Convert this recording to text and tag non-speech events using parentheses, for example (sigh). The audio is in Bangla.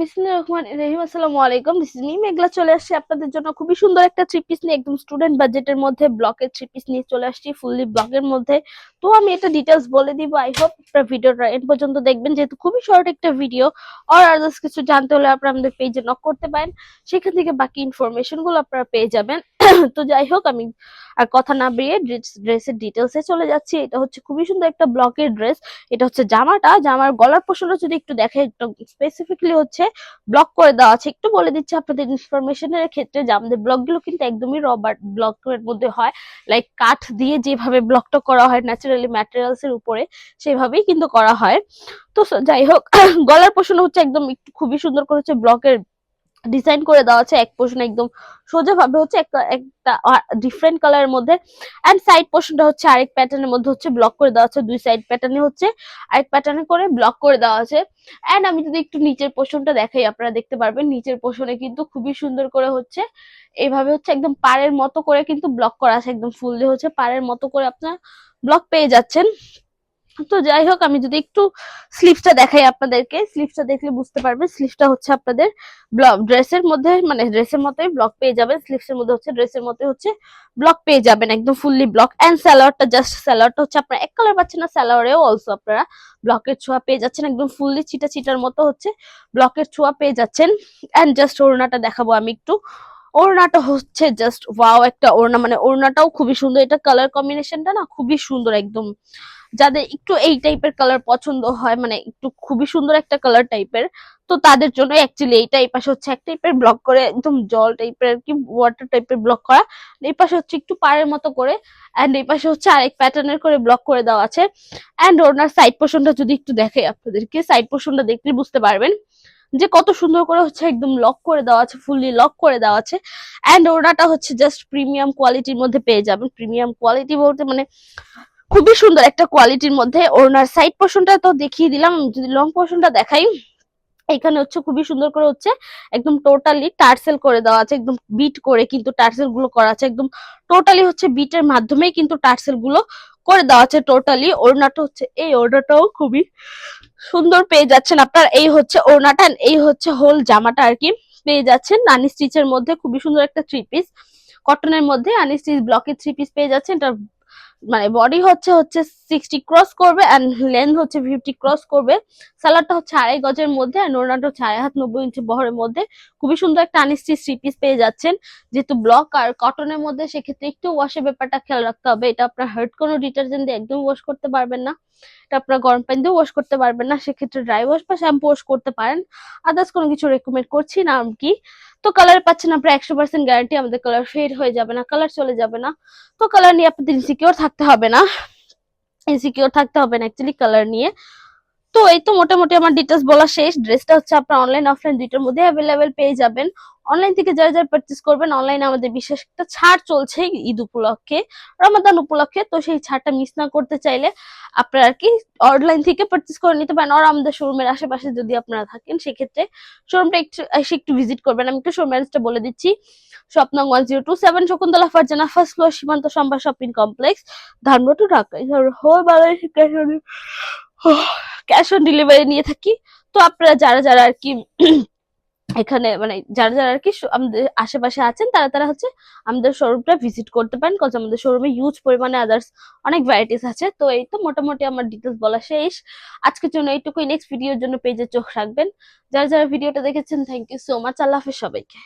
বিসমিল্লাহির রহমানির রহিম, আসসালামু আলাইকুম। This is Meghla. চলে আসছি আপনাদের জন্য খুবই সুন্দর একটা থ্রি পিস নিয়ে। একদম স্টুডেন্ট বাজেটের মধ্যে ব্লকের থ্রি পিস নিয়ে চলে আসছি ফুললি ব্লকের মধ্যে। তো আমি এটা ডিটেলস বলে দিব। আই হোপ আপনার ভিডিওটা এন্ড পর্যন্ত দেখবেন। যেহেতু খুবই শর্ট একটা ভিডিও আর আদার্স কিছু জানতে হলে আপনারা আমাদের পেজে নক করতে পারেন। সেখান থেকে বাকি ইনফরমেশনগুলো আপনারা পেয়ে যাবেন। (coughs) তো যাই হোক, আমি আর কথা না বেরিয়ে ড্রেসের ডিটেলসে চলে যাচ্ছি। এটা হচ্ছে খুবই সুন্দর একটা ব্লকের ড্রেস। এটা হচ্ছে জামাটা। জামার গলার পোষণটা যদি একটু দেখে, একটু স্পেসিফিকলি হচ্ছে ব্লক করে দেওয়া আছে। একটু বলে দিচ্ছি আপনাদের ইনফরমেশনের ক্ষেত্রে, যে আমাদের ব্লকগুলো কিন্তু একদমই রবার ব্লকের মধ্যে হয়। লাইক কাঠ দিয়ে যেভাবে ব্লকটা করা হয় ন্যাচারালি ম্যাটেরিয়ালস এর উপরে সেভাবেই কিন্তু করা হয়। তো যাই হোক, (coughs) গলার পোষণ হচ্ছে একদম একটু খুবই সুন্দর করে হচ্ছে ব্লকের ডিজাইন করে দেওয়া আছে, এক পোর্শন একদম সোজা ভাবে হচ্ছে একটা একটা ডিফারেন্ট কালারের মধ্যে এন্ড সাইড পোর্শনটা হচ্ছে আরেক প্যাটার্নের মধ্যে হচ্ছে ব্লক করে দেওয়া আছে, দুই সাইড প্যাটার্নে হচ্ছে আরেক প্যাটার্নে করে ব্লক করে দেওয়া আছে এন্ড আমি যদি একটু নিচের পোর্শনটা দেখাই, আপনারা দেখতে পারবেন নিচের পোর্শনে কিন্তু খুবই সুন্দর করে হচ্ছে এইভাবে হচ্ছে একদম পাড়ের মতো করে কিন্তু ব্লক করা আছে, একদম ফুল দিয়ে হচ্ছে পাড়ের মতো করে আপনার ব্লক পেয়ে যাচ্ছেন। তো যাই হোক, আমি যদি একটু স্লিভসটা দেখাই আপনাদেরকে। স্লিভসটা দেখলে বুঝতে পারবেন স্লিভসটা হচ্ছে আপনাদের ব্লক ড্রেসের মধ্যে মানে ড্রেসের মতোই ব্লক পেয়ে যাবেন। স্লিভসের মধ্যে হচ্ছে ড্রেসের মধ্যে হচ্ছে ব্লক পেয়ে যাবেন, একদম ফুললি ব্লক এন্ড স্যালোয়ারটা জাস্ট স্যালোয়ারটা হচ্ছে আপনারা, এক কালার পাচ্ছেন না স্যালোয়ারেও অলসো আপনারা ব্লকের ছোঁয়া পেয়ে যাচ্ছেন। একদম ফুললি চিটা চিটার মতো হচ্ছে ব্লকের ছোঁয়া পেয়ে যাচ্ছেন। এন্ড জাস্ট ওড়নাটা দেখাবো আমি একটু। ওড়নাটা হচ্ছে জাস্ট ওয়াও একটা ওড়না। মানে ওড়নাটাও খুবই সুন্দর। এটা কালার কম্বিনেশনটা না খুবই সুন্দর একদম। যাদের একটু এই টাইপের কালার পছন্দ হয় মানে একটু খুবই সুন্দর একটা কালার টাইপের তো তাদের জন্য অ্যাকচুয়ালি এইটা এই পাশে হচ্ছে এক টাইপের ব্লক করে একদম জল টাইপের আর কি ওয়াটার টাইপের ব্লক করা। এই পাশে হচ্ছে একটু পাড়ের মতো করে অ্যান্ড এই পাশে হচ্ছে আরেক প্যাটার্নের করে ব্লক করে দেওয়া আছে। অ্যান্ড ওনার সাইড পোর্শনটা যদি একটু দেখে আপনাদেরকে সাইড পোর্শনটা দেখলে বুঝতে পারবেন। যে কত সুন্দর করে হচ্ছে একদম লক করে দেওয়া আছে ফুললি লক করে দেওয়া আছে। অ্যান্ড ওনাটা হচ্ছে জাস্ট প্রিমিয়াম কোয়ালিটির মধ্যে পেয়ে যাবেন। প্রিমিয়াম কোয়ালিটি বলতে মানে খুবই সুন্দর একটা কোয়ালিটির মধ্যে ওনার সাইড পোর্শনটা তো দেখিয়ে দিলাম। যদি লং পোর্শনটা দেখাই, এখানে হচ্ছে খুবই সুন্দর করে হচ্ছে একদম টোটালি টার্সেল করে দেওয়া আছে, একদম বিট করে কিন্তু টার্সেলগুলো করা আছে। একদম টোটালি হচ্ছে বিটের মাধ্যমেই কিন্তু টার্সেলগুলো করে দেওয়া আছে টোটালি ওড়নাটা হচ্ছে, এই ওড়নাটাও খুবই সুন্দর পেয়ে যাচ্ছেন আপনার। এই হচ্ছে ওড়নাটা এই হচ্ছে হোল জামাটা আর কি পেয়ে যাচ্ছেন। নানি স্টিচের মধ্যে খুবই সুন্দর একটা থ্রি পিস কটনের মধ্যে আনি স্টিচ ব্লকের থ্রি পিস পেয়ে যাচ্ছেন। এটা মানে বডি হচ্ছে হচ্ছে সিক্সটি ক্রস করবে অ্যান্ড লেন্থ হচ্ছে ফিফটি ক্রস করবে। সালাডটা হচ্ছে আড়াই গজের মধ্যে ওড়নাটা হচ্ছে আড়াই হাত নব্বই ইঞ্চি বহরের মধ্যে। খুবই সুন্দর একটা আনিস্টি থ্রি পিস পেয়ে যাচ্ছেন। যেহেতু ব্লক আর কটনের মধ্যে, সেক্ষেত্রে একটু ওয়াশের ব্যাপারটা খেয়াল রাখতে হবে। এটা আপনার হার্ড কোনো ডিটারজেন্ট দিয়ে একদম ওয়াশ করতে পারবেন না। এটা আপনার গরম পানি দিয়ে ওয়াশ করতে পারবেন না। সেক্ষেত্রে ড্রাই ওয়াশ বা শ্যাম্পু ওয়াশ করতে পারেন। আদার্স কোনো কিছু রেকমেন্ড করছি না আর কি। তো কালার পাচ্ছেন আপনার একশো পার্সেন্ট গ্যারান্টি আমাদের কালার ফেড হয়ে যাবে না কালার চলে যাবে না। তো কালার নিয়ে আপনাদের ইনসিকিওর থাকতে হবে না। ইনসিকিওর থাকতে হবে না অ্যাকচুয়ালি কালার নিয়ে। তো এই তো মোটামুটি আমার ডিটেলস বলা শেষ। ড্রেসটা হচ্ছে আপনার অনলাইন অফলাইন দুইটার মধ্যে অ্যাভেলেবেল পেয়ে যাবেন। অনলাইন থেকে যারা যারা পারচেস করবেন অনলাইনে আমাদের বিশেষ একটা ছাড় চলছে ঈদ উপলক্ষে রমাদান উপলক্ষে। তো সেই ছাড়টা মিস না করতে চাইলে আপনারা আর কি অনলাইন থেকে পারচেস করে নিতে পারেন। আর আমাদের শোরুমের আশেপাশে যদি আপনারা থাকেন, সেক্ষেত্রে শোরুমটা একটু, এসে একটু ভিজিট করবেন। আমি একটু শোরুম বলে দিচ্ছি। স্বপ্নং one zero two seven Shakuntala Farzana first floor Simanta Sambhar shopping complex Dhanmondi Dhaka. Whole Bangladesh cash on cash on delivery নিয়ে থাকি। তো আপনারা যারা যারা আর কি এখানে মানে যারা যারা আর কি আমাদের আশেপাশে আছেন, তারা তারা হচ্ছে আমাদের শোরুমটা ভিজিট করতে পারেন কজ আমাদের শোরুমে হিউজ পরিমাণে আদার্স অনেক ভ্যারাইটিস আছে। তো এই তো মোটামুটি আমার ডিটেলস বলা শেষ। আজকের জন্য এইটুকুই। নেক্সট ভিডিওর জন্য পেজে চোখ রাখবেন। যারা যারা ভিডিওটা দেখেছেন থ্যাংক ইউ সো মাচ আল্লাহ হাফেজ সবাইকে।